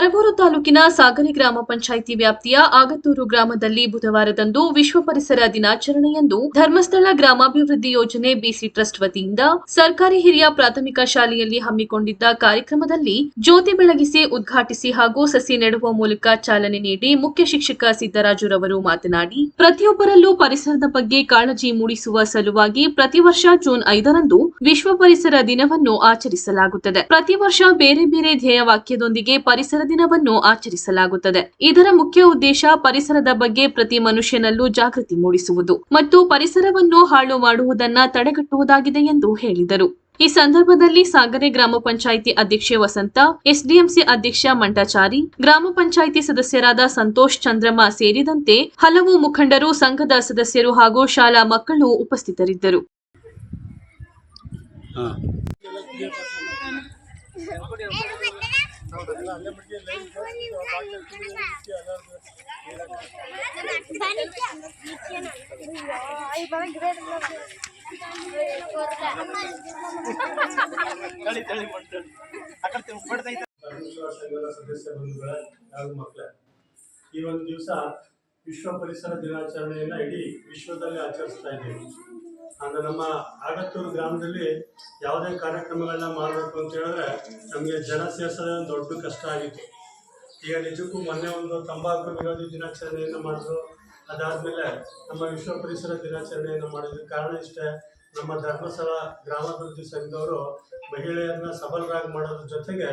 ಸರಗೂರು ತಾಲೂಕಿನ ಸಾಗರಿ ಗ್ರಾಮ ಪಂಚಾಯಿತಿ ವ್ಯಾಪ್ತಿಯ ಆಗತ್ತೂರು ಗ್ರಾಮದಲ್ಲಿ ಬುಧವಾರದಂದು ವಿಶ್ವ ಪರಿಸರ ದಿನಾಚರಣೆಯಂದು ಧರ್ಮಸ್ಥಳ ಗ್ರಾಮಾಭಿವೃದ್ಧಿ ಯೋಜನೆ ಬಿಸಿ ಟ್ರಸ್ಟ್ ವತಿಯಿಂದ ಸರ್ಕಾರಿ ಹಿರಿಯ ಪ್ರಾಥಮಿಕ ಶಾಲೆಯಲ್ಲಿ ಹಮ್ಮಿಕೊಂಡಿದ್ದ ಕಾರ್ಯಕ್ರಮದಲ್ಲಿ ಜ್ಯೋತಿ ಬೆಳಗಿಸಿ ಉದ್ಘಾಟಿಸಿ ಹಾಗೂ ಸಸಿ ನೆಡುವ ಮೂಲಕ ಚಾಲನೆ ನೀಡಿ ಮುಖ್ಯ ಶಿಕ್ಷಕ ಸಿದ್ದರಾಜುರವರು ಮಾತನಾಡಿ, ಪ್ರತಿಯೊಬ್ಬರಲ್ಲೂ ಪರಿಸರದ ಬಗ್ಗೆ ಕಾಳಜಿ ಮೂಡಿಸುವ ಸಲುವಾಗಿ ಪ್ರತಿ ವರ್ಷ ಜೂನ್ ಐದರಂದು ವಿಶ್ವ ಪರಿಸರ ದಿನವನ್ನು ಆಚರಿಸಲಾಗುತ್ತದೆ. ಪ್ರತಿ ವರ್ಷ ಬೇರೆ ಬೇರೆ ಧ್ಯೇಯ ವಾಕ್ಯದೊಂದಿಗೆ ಪರಿಸರ ದಿನವನ್ನು ಆಚರಿಸಲಾಗುತ್ತದೆ. ಇದರ ಮುಖ್ಯ ಉದ್ದೇಶ ಪರಿಸರದ ಬಗ್ಗೆ ಪ್ರತಿ ಮನುಷ್ಯನಲ್ಲೂ ಜಾಗೃತಿ ಮೂಡಿಸುವುದು ಮತ್ತು ಪರಿಸರವನ್ನು ಹಾಳು ಮಾಡುವುದನ್ನ ತಡೆಗಟ್ಟುವುದಾಗಿದೆ ಎಂದು ಹೇಳಿದರು. ಈ ಸಂದರ್ಭದಲ್ಲಿ ಸಾಗರೆ ಗ್ರಾಮ ಪಂಚಾಯಿತಿ ಅಧ್ಯಕ್ಷೆ ವಸಂತ, ಎಸ್ಡಿಎಂಸಿ ಅಧ್ಯಕ್ಷ ಮಂಟಾಚಾರಿ ಗ್ರಾಮ ಪಂಚಾಯಿತಿ ಸದಸ್ಯರಾದ ಸಂತೋಷ್ ಚಂದ್ರಮ್ಮ ಸೇರಿದಂತೆ ಹಲವು ಮುಖಂಡರು, ಸಂಘದ ಸದಸ್ಯರು ಹಾಗೂ ಶಾಲಾ ಮಕ್ಕಳು ಉಪಸ್ಥಿತರಿದ್ದರು. ಸದಸ್ಯ ಬಂಧುಗಳ ಹಾಗೂ ಮಕ್ಕಳ ಈ ಒಂದು ದಿವಸ ವಿಶ್ವ ಪರಿಸರ ದಿನಾಚರಣೆಯನ್ನ ಇಡೀ ವಿಶ್ವದಲ್ಲಿ ಆಚರಿಸ್ತಾ ಇದ್ದೀವಿ. ಅಂದರೆ ನಮ್ಮ ಆಗತ್ತೂರು ಗ್ರಾಮದಲ್ಲಿ ಯಾವುದೇ ಕಾರ್ಯಕ್ರಮಗಳನ್ನ ಮಾಡಬೇಕು ಅಂತ ಹೇಳಿದ್ರೆ ನಮಗೆ ಜನ ಸೇರಿಸೋದೇ ಒಂದು ದೊಡ್ಡ ಕಷ್ಟ ಆಗಿತ್ತು. ಈಗ ನಿಜಕ್ಕೂ ಮೊನ್ನೆ ಒಂದು ತಂಬಾಕು ವಿರೋಧಿ ದಿನಾಚರಣೆಯನ್ನು ಮಾಡಿದ್ರು. ಅದಾದಮೇಲೆ ನಮ್ಮ ವಿಶ್ವ ಪರಿಸರ ದಿನಾಚರಣೆಯನ್ನು ಮಾಡಿದ್ರು. ಕಾರಣ ಇಷ್ಟೇ, ನಮ್ಮ ಧರ್ಮಸ್ಥಳ ಗ್ರಾಮಾಭಿವೃದ್ಧಿ ಸಂಘದವರು ಮಹಿಳೆಯರನ್ನ ಸಬಲರಾಗಿ ಮಾಡೋದ್ರ ಜೊತೆಗೆ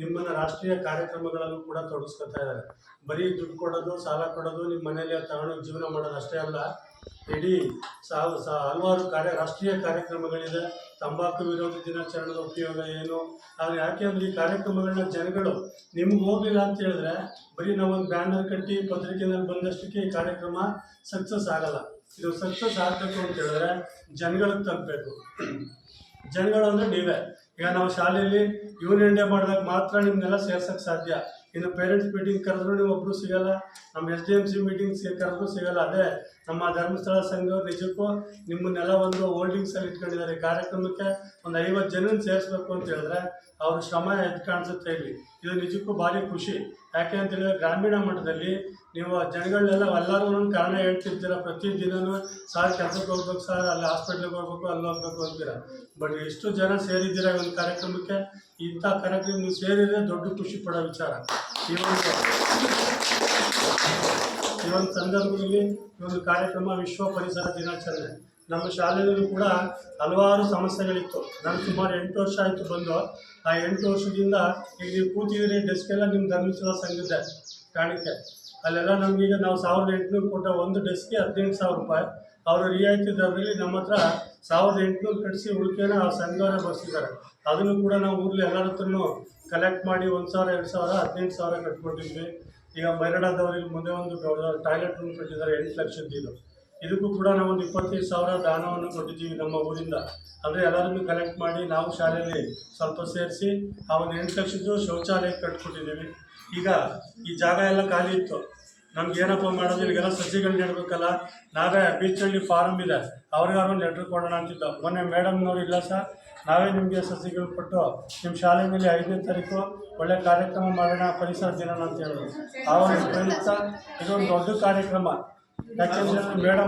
ನಿಮ್ಮನ್ನ ರಾಷ್ಟ್ರೀಯ ಕಾರ್ಯಕ್ರಮಗಳಲ್ಲೂ ಕೂಡ ತೊಡಗಿಸ್ಕೊತಾ ಇದ್ದಾರೆ. ಬರೀ ದುಡ್ಡು ಕೊಡೋದು, ಸಾಲ ಕೊಡೋದು ನಿಮ್ಮ ಮನೆಯಲ್ಲಿ ತಗೊಂಡು ಜೀವನ ಮಾಡೋದು ಅಷ್ಟೇ ಅಲ್ಲ. ಇಡೀ ಸಾವು ಸಾ ಹಲವಾರು ಕಾರ್ಯ ರಾಷ್ಟ್ರೀಯ ಕಾರ್ಯಕ್ರಮಗಳಿದೆ. ತಂಬಾಕು ವಿರೋಧಿ ದಿನಾಚರಣೆದ ಉಪಯೋಗ ಏನು? ಆದರೆ ಯಾಕೆ ಅಂದರೆ ಈ ಕಾರ್ಯಕ್ರಮಗಳನ್ನ ಜನಗಳು ನಿಮ್ಗೆ ಹೋಗಿಲ್ಲ ಅಂತ ಹೇಳಿದ್ರೆ ಬರೀ ನಾವೊಂದು ಬ್ಯಾನರ್ ಕಟ್ಟಿ ಪತ್ರಿಕೆನಲ್ಲಿ ಬಂದಷ್ಟಕ್ಕೆ ಈ ಕಾರ್ಯಕ್ರಮ ಸಕ್ಸಸ್ ಆಗಲ್ಲ. ಇದು ಸಕ್ಸಸ್ ಆಗಬೇಕು ಅಂತ ಹೇಳಿದ್ರೆ ಜನಗಳಿಗೆ ತಲುಪಬೇಕು ಜನಗಳು ಅಂದರೆ ನೀವೇ. ಈಗ ನಾವು ಶಾಲೆಯಲ್ಲಿ ಯೂನಿಯನ್ ಡೇ ಮಾಡಿದಾಗ ಮಾತ್ರ ನಿಮ್ಮನ್ನೆಲ್ಲ ಸೇರ್ಸೋಕ್ಕೆ ಸಾಧ್ಯ. ಇನ್ನು ಪೇರೆಂಟ್ಸ್ ಮೀಟಿಂಗ್ ಕರೆದ್ರು ನೀವು ಒಬ್ಬರು ಸಿಗಲ್ಲ, ನಮ್ಮ S D M C meeting ಕರೆದ್ರು ಸಿಗಲ್ಲ. ಅದೇ ನಮ್ಮ ಧರ್ಮಸ್ಥಳ ಸಂಘ ನಿಜಕ್ಕೂ ನಿಮ್ಮನ್ನೆಲ್ಲ ಒಂದು ಹೋಲ್ಡಿಂಗ್ಸಲ್ಲಿ ಇಟ್ಕೊಂಡಿದ್ದಾರೆ. ಕಾರ್ಯಕ್ರಮಕ್ಕೆ ಒಂದು ಐವತ್ತು ಜನನ ಸೇರಿಸ್ಬೇಕು ಅಂತ ಹೇಳಿದ್ರೆ ಅವ್ರ ಶ್ರಮ ಎದ್ದು ಕಾಣಿಸುತ್ತೆ ಇಲ್ಲಿ. ಇದು ನಿಜಕ್ಕೂ ಭಾರಿ ಖುಷಿ. ಯಾಕೆ ಅಂತ ಹೇಳಿದ್ರೆ ಗ್ರಾಮೀಣ ಮಟ್ಟದಲ್ಲಿ ನೀವು ಜನಗಳನ್ನೆಲ್ಲ ಎಲ್ಲರೂ ಒಂದೊಂದು ಕಾರಣ ಹೇಳ್ತಿರ್ತೀರ. ಪ್ರತಿ ದಿನವೂ ಸಾರ್, ಕೆಲಸಕ್ಕೆ ಹೋಗ್ಬೇಕು ಸರ್, ಅಲ್ಲಿ ಹಾಸ್ಪಿಟ್ಲಿಗೆ ಹೋಗ್ಬೇಕು, ಅಲ್ಲಿ ಹೋಗ್ಬೇಕು ಅಂತೀರ. ಬಟ್ ಎಷ್ಟು ಜನ ಸೇರಿದ್ದೀರ ಈ ಒಂದು ಕಾರ್ಯಕ್ರಮಕ್ಕೆ? ಇಂಥ ಕಾರ್ಯಕ್ರಮ ನೀವು ಸೇರಿದ್ರೆ ದೊಡ್ಡ ಖುಷಿ ಪಡೋ ವಿಚಾರ. ಈ ಒಂದು ಈ ಒಂದು ಸಂದರ್ಭದಲ್ಲಿ ಈ ಒಂದು ಕಾರ್ಯಕ್ರಮ ವಿಶ್ವ ಪರಿಸರ ದಿನಾಚರಣೆ. ನಮ್ಮ ಶಾಲೆಯಲ್ಲೂ ಕೂಡ ಹಲವಾರು ಸಮಸ್ಯೆಗಳಿತ್ತು. ನಾನು ಸುಮಾರು ಎಂಟು ವರ್ಷ ಆಯಿತು ಬಂದು. ಆ ಎಂಟು ವರ್ಷದಿಂದ ಈಗ ನೀವು ಕೂತಿದ್ದೀರಿ ಡೆಸ್ಕ್ ಎಲ್ಲ ನಿಮ್ಮ ಧರ್ಮಸ್ಥಳ ಸಂಘದ ಕಾಣಿಕೆ ಅಲ್ಲೆಲ್ಲ ನಮಗೀಗ ನಾವು ಸಾವಿರದ ಎಂಟುನೂರು ಕೊಟ್ಟ ಒಂದು ಡೆಸ್ಕ್ಗೆ ಹದಿನೆಂಟು ಸಾವಿರ ರೂಪಾಯಿ. ಅವರು ರಿಯಾಯಿತಿ ದರದಲ್ಲಿ ನಮ್ಮ ಹತ್ರ ಸಾವಿರದ ಎಂಟುನೂರು ಕಟ್ಟಿಸಿ ಉಳಿಕೆನ ಆ ಸಂಘವನ್ನ ಬರ್ಸಿದ್ದಾರೆ. ಅದನ್ನು ಕೂಡ ನಾವು ಊರಲ್ಲಿ ಎಲ್ಲರ ಹತ್ರನೂ ಕಲೆಕ್ಟ್ ಮಾಡಿ ಒಂದು ಸಾವಿರ, ಎರಡು ಸಾವಿರ, ಹದಿನೆಂಟು ಸಾವಿರ ಕಟ್ಕೊಟ್ಟಿದ್ವಿ ಈಗ ಮೈರಾಡದವ್ರಿಗೆ ಮುಂದೆ ಒಂದು ಟಾಯ್ಲೆಟ್ ರೂಮ್ ಕಟ್ಟಿದ್ದಾರೆ ಎಂಟು ಲಕ್ಷದ್ದು ಇದು. ಇದಕ್ಕೂ ಕೂಡ ನಾವು ಒಂದು ಇಪ್ಪತ್ತೈದು ಸಾವಿರ ದಾನವನ್ನು ಕೊಟ್ಟಿದ್ದೀವಿ ನಮ್ಮ ಊರಿಂದ. ಅಂದರೆ ಎಲ್ಲರನ್ನು ಕಲೆಕ್ಟ್ ಮಾಡಿ ನಾವು ಶಾಲೆಯಲ್ಲಿ ಸ್ವಲ್ಪ ಸೇರಿಸಿ ಆ ಒಂದು ಎಂಟು ಲಕ್ಷದ್ದು ಶೌಚಾಲಯ ಕಟ್ಕೊಟ್ಟಿದ್ದೀವಿ. ಈಗ ಈ ಜಾಗ ಎಲ್ಲ ಖಾಲಿ ಇತ್ತು. ನಮ್ಗೆ ಏನಪ್ಪ ಮಾಡೋದು? ಇವಾಗೆಲ್ಲ ಸಸಿಗಳು ನೆಡಬೇಕಲ್ಲ. ನಾವೇ ಬೀಚಲ್ಲಿ ಫಾರಮ್ ಇದೆ. ಅವ್ರಿಗಾರು ಒಂದು ಲೆಟ್ರ್ ಕೊಡೋಣ ಅಂತಿದ್ದ. ಮೊನ್ನೆ ಮೇಡಮ್ನವ್ರು ಇಲ್ಲ ಸರ್. ನಾವೇ ನಿಮಗೆ ಸಸಿಗಳು ಕೊಟ್ಟು ನಿಮ್ಮ ಶಾಲೆ ಮೇಲೆ ಐದನೇ ತಾರೀಕು ಒಳ್ಳೆ ಕಾರ್ಯಕ್ರಮ ಮಾಡೋಣ, ಪರಿಸರ ದಿನ ಅಂತ ಹೇಳಿದ್ರು. ಆ ಒಂದು ಪ್ರಯುಕ್ತ ಇದೊಂದು ದೊಡ್ಡ ಕಾರ್ಯಕ್ರಮ. ಯಾಕೆಂದರೆ ಮೇಡಮ್